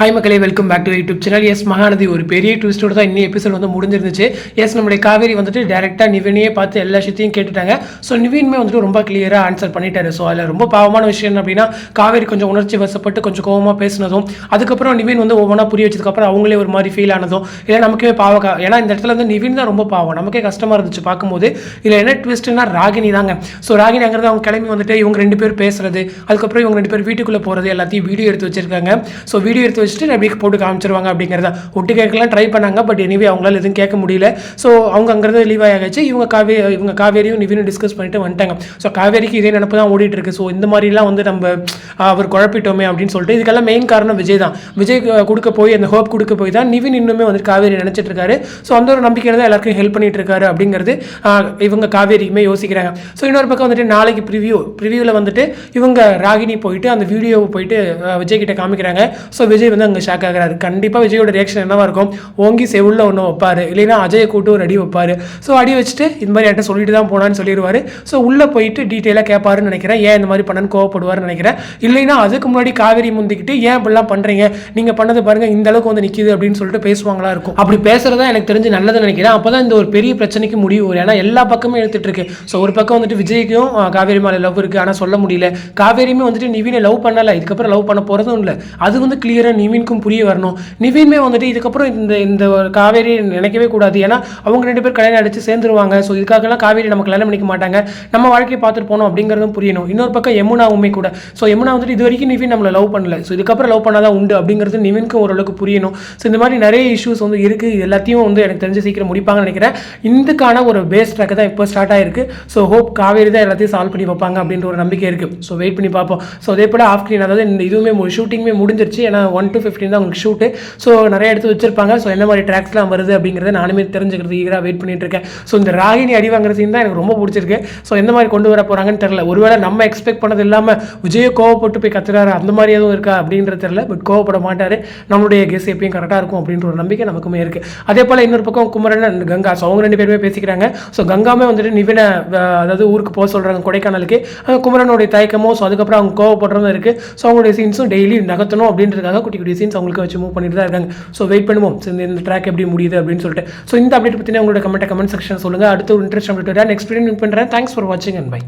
Hi மக்களே welcome back to YouTube channel yes Mahanadhi ஒரு பெரிய ட்விஸ்டோட தான் இன்னும் எபிசோட் வந்து முடிஞ்சிருந்துச்சு. எஸ் நம்முடைய காவேரி வந்துட்டு டேரெக்டாக நிவினையே பார்த்து எல்லா விஷயத்தையும் கேட்டுட்டாங்க. ஸோ நிவின்மே வந்துட்டு ரொம்ப கிளியராக ஆன்சர் பண்ணிட்டாரு. ஸோ அதில் ரொம்ப பாவமான விஷயம் என்ன அப்படின்னா காவேரி கொஞ்சம் உணர்ச்சி வசப்பட்டு கொஞ்சம் கோவமாக பேசினதும் அதுக்கப்புறம் நிவின் வந்து ஒவ்வொன்றா புரிய வச்சதுக்கப்புறம் அவங்களே ஒரு மாதிரி ஃபீல் ஆனதும் இல்லை நமக்கே பாவக்கா ஏன்னா இந்த இடத்துல வந்து நிவின் தான் ரொம்ப பாவம். நமக்கே கஷ்டமாக இருந்துச்சு பார்க்கும்போது. இதில் என்ன ட்விஸ்ட்னா ராகினி தாங்க. ஸோ ராகினி அங்கிறது அவங்க கிளம்பி வந்துட்டு இவங்க ரெண்டு பேர் பேசுறது அதுக்கப்புறம் இவங்க ரெண்டு பேர் வீட்டுக்குள்ளே போகிறது எல்லாத்தையும் வீடியோ எடுத்து வச்சிருக்காங்க. ஸோ வீடியோ எடுத்து வச்சுட்டு எப்படி போட்டு காமிச்சிருவாங்க அப்படிங்கிறத ஒட்டு கேட்கலாம் ட்ரை பண்ணாங்க. பட் எனிவே அவங்களால எதுவும் கேட்க முடியல. ஸோ அவங்க அங்கேருந்து லீவ் ஆகியாச்சு இவங்க காவே இவங்க காவேரியும் நிவினும் டிஸ்கஸ் பண்ணிட்டு வந்துட்டாங்க. ஸோ காவேரிக்கு இதே நினப்பு தான் ஓடிட்டு இருக்கு ஸோ இந்த மாதிரிலாம் வந்து நம்ம அவர் குழப்பிட்டோமே அப்படின்னு சொல்லிட்டு இதுக்கெல்லாம் மெயின் காரணம் விஜய் தான். விஜய் கொடுக்க போய் அந்த ஹோப் கொடுக்க போய் தான் நிவின் இன்னுமே வந்து காவேரி நினைச்சிட்டு இருக்காரு. ஸோ அந்த ஒரு நம்பிக்கையில தான் எல்லாருக்கும் ஹெல்ப் பண்ணிட்டு இருக்காரு அப்படிங்கிறது இவங்க காவேரிக்குமே யோசிக்கிறாங்க. ஸோ இன்னொரு பக்கம் வந்துட்டு நாளைக்கு ப்ரிவியூ ப்ரிவியூவில் வந்துட்டு இவங்க ராகினி போயிட்டு அந்த வீடியோவை போயிட்டு விஜய் கிட்ட காமிக்கிறாங்க. ஸோ விஜய் வந்து அங்கே ஷாக் ஆகிறாரு. கண்டிப்பாக விஜயோட ரியாக்ஷன் என்னவாக இருக்கும்? ஓங்கி செவுள்ள ஒன்று வைப்பார். இல்லைன்னா அஜயை கூட்டு ஒரு அடி வைப்பார். ஸோ அடி வச்சுட்டு இந்த மாதிரி என்கிட்ட சொல்லிட்டு தான் போனான்னு சொல்லிடுவார். ஸோ உள்ளே போயிட்டு டீட்டெயிலாக கேட்பாருன்னு நினைக்கிறேன். ஏன் இந்த மாதிரி பண்ணன்னு கோவப்படுவாருன்னு நினைக்கிறேன். இல்லைன்னா அதுக்கு முன்னாடி காவேரி முந்திக்கிட்டு ஏன் இப்படிலாம் பண்ணுறீங்க நீங்கள் பண்ணது பாருங்கள் இந்த அளவுக்கு வந்து நிற்கிது அப்படின்னு சொல்லிட்டு பேசுவாங்களா இருக்கும். அப்படி பேசுகிறதா எனக்கு தெரிஞ்சு நல்லதுன்னு நினைக்கிறேன். அப்போ தான் இந்த ஒரு பெரிய பிரச்சனைக்கு முடிவு வரும். ஏன்னா எல்லா பக்கமும் எடுத்துட்டு இருக்கு. ஸோ ஒரு பக்கம் வந்துட்டு விஜய்க்கும் காவேரி மேலே லவ் இருக்குது ஆனால் சொல்ல முடியல. காவேரியுமே வந்துட்டு நிவினை லவ் பண்ணலை. இதுக்கப்புறம் லவ் பண்ண போகிறதும் இல்லை. அது வந்து கிளியராக நிவின்க்கும் புரிய வரணும். நிவின்மே வந்துட்டு இதுக்கப்புறம் இந்த இந்த காவேரி நினைக்கவே கூடாது. ஏன்னா அவங்க ரெண்டு பேர் கல்யாணம் அடித்து சேர்ந்துருவாங்க. ஸோ இதுக்காகலாம் காவேரி நம்ம கல்யாணம் பண்ணிக்க மாட்டாங்க. நம்ம வாழ்க்கையை பார்த்துட்டு போனோம் அப்படிங்கிறதும் புரியணும். இன்னொரு பக்கம் யமுனாவுமே கூட. ஸோ யமுனா வந்துட்டு இது வரைக்கும் நிவின் நம்மளை லவ் பண்ணல. ஸோ இதுக்கப்புறம் லவ் பண்ணாதான் உண்டு அப்படிங்கிறது நிவின்க்கும் ஓரளவுக்கு புரியணும். ஸோ இந்த மாதிரி நிறைய இஷ்யூஸ் வந்து இருக்குது இது எல்லாத்தையும் வந்து எனக்கு தெரிஞ்சு சீக்கிரம் முடிப்பாங்கன்னு நினைக்கிறேன். இதுக்கான ஒரு பேஸ் ட்ராக் தான் இப்போ ஸ்டார்ட் ஆயிருக்கு. ஸோ ஹோப் காவேரி தான் எல்லாத்தையும் சால்வ் பண்ணி வைப்பாங்க அப்படின்ற ஒரு நம்பிக்கை இருக்குது ஸோ வெயிட் பண்ணி பார்ப்போம். ஸோ அதே போல் ஆஃப் ஸ்க்ரீன் அதாவது இந்த இதுவுமே ஷூட்டிங்குமே முடிஞ்சிருச்சு. ஏன்னா ஒன் டு ஃபிஃப்டின் தான் உங்களுக்கு ஷூட்டு ஸோ நிறைய எடுத்து வச்சிருப்பாங்க. ஸோ என்ன மாதிரி ட்ராக்ஸ்லாம் வருது அப்படிங்கிறத நானுமே தெரிஞ்சுக்கிறது ஈகராக வெயிட் பண்ணிட்டு இருக்கேன். ஸோ இந்த ராகினி அடி வாங்குற சீன் தான் எனக்கு ரொம்ப பிடிச்சிருக்கு. ஸோ எந்த மாதிரி கொண்டு வர போகிறாங்கன்னு தெரில ஒருவேளை நம்ம எக்ஸ்பெக்ட் பண்ணது இல்லாமல் விஜய கோவப்பட்டு போய் கத்துறாரு? அந்த மாதிரி எதுவும் இருக்கா அப்படின்றது தெரில பட் கோவப்பட மாட்டார். நம்மளுடைய கெஸ் எப்பயும் கரெக்டாக இருக்கும் அப்படின்ற ஒரு நம்பிக்கை நமக்குமே இருக்குது அதே போல் இன்னொரு பக்கம் குமரன் கங்கா. ஸோ அவங்க ரெண்டு பேருமே பேசிக்கிறாங்க. ஸோ கங்காமே வந்துட்டு நிவினை அதாவது ஊருக்கு போக சொல்கிறாங்க கொடைக்கானலுக்கு. குமரனுடைய தயக்கமோ ஸோ அதுக்கப்புறம் அவங்க கோவப்படுறதும் இருக்குது ஸோ அவங்களுடைய சீன்ஸும் டெய்லி நகர்த்தணும் அப்படின்றதுக்காக குட்டி குட்டி சீன்ஸ் அவங்களுக்கு வச்சு மூவ் பண்ணிட்டு தான் இருக்காங்க. ஸோ வெயிட் பண்ணுவோம். இந்த ட்ராக் எப்படி முடியுது அப்படின்னு சொல்லிட்டு. ஸோ இந்த அப்டேட் பற்றின உங்களோட கமெண்ட் கமெண்ட் செக்ஷன் சொல்லுங்கள் அடுத்து ஒரு interest update next video meet பண்ணுறேன் தேங்க்ஸ் ஃபார் வாட்சிங் அண்ட் பை